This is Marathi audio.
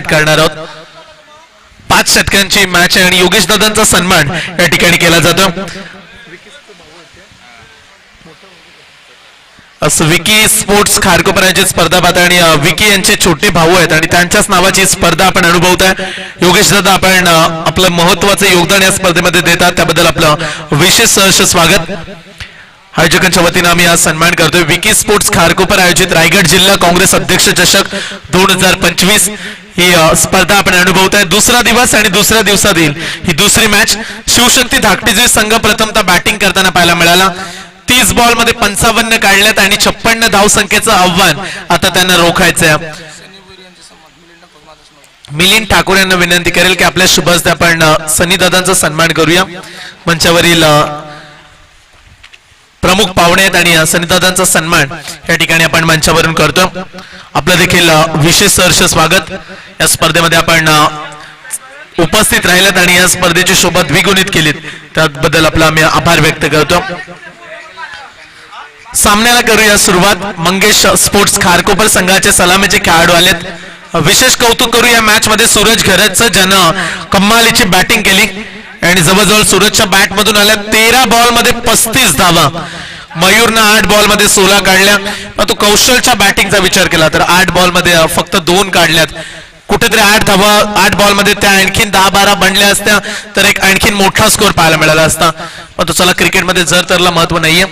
स्टार्ट करणार आहोत. पाच षटकांची मॅच आहे आणि योगेश दादांचा सन्मान या ठिकाणी केला जातो. असं विकी स्पोर्ट्स खारकोपर स्पर्धा पाहता आणि विकी यांचे छोटे भाऊ आहेत आणि त्यांच्याच नावाची स्पर्धा आपण अनुभवताय. योगेश दादा आपण आपलं महत्वाचं योगदान या स्पर्धेमध्ये देतात. त्याबद्दल आपलं विशेष सहर्ष स्वागत. आयोजकांच्या वतीनं आम्ही आज सन्मान करतोय. विकी स्पोर्ट्स खारकोपर आयोजित रायगड जिल्हा काँग्रेस अध्यक्ष चषक दोन हजार पंचवीस. ही स्पर्धा आपण अनुभवत आहे दुसरा दिवस आणि दुसऱ्या दिवसात येईल ही दुसरी मॅच शिवशक्ती धाकटीचे संघ प्रथमतः बॅटिंग करताना पाहायला मिळाला. तीस बॉलमध्ये पंचावन्न काढल्यात आणि छप्पन्न धाव संख्येचं आव्हान आता त्यांना रोखायचंय. मिलिंद ठाकूर यांना विनंती करेल की आपल्या शुभ हस्ते आपण सनी दादांचा सन्मान करूया. मंचावरील अ, आणि सनितादांचा सन्मान या ठिकाणी आपण मंचावरून करतो. आपलं देखील विशेष सहर्ष स्वागत. या स्पर्धेमध्ये आपण उपस्थित राहिलात आणि या स्पर्धेची शोभा द्विगुणित केलीत. त्याबद्दल आपला आम्ही आभार व्यक्त करतो. सामन्याला करूया सुरुवात. मंगेश स्पोर्ट्स खारकोपर संघाचे सलामीचे खेळाडू आलेत. विशेष कौतुक करू या मॅच मध्ये सूरज घरतचं ज्यानं कम्मालीची बॅटिंग केली. आणि जवळजवळ सूरजच्या बॅट मधून आल्या तेरा बॉलमध्ये पस्तीस धावा. मयूरनं आठ बॉलमध्ये सोळा काढल्या. पण तो कौशलच्या बॅटिंगचा विचार केला तर आठ बॉलमध्ये फक्त दोन काढल्यात. कुठेतरी आठ धावा आठ बॉलमध्ये त्या आणखीन दहा बारा बनल्या असत्या तर एक आणखीन मोठा स्कोर पाहायला मिळाला असता. पण तो चला क्रिकेटमध्ये जर तरला महत्त्व नाहीये.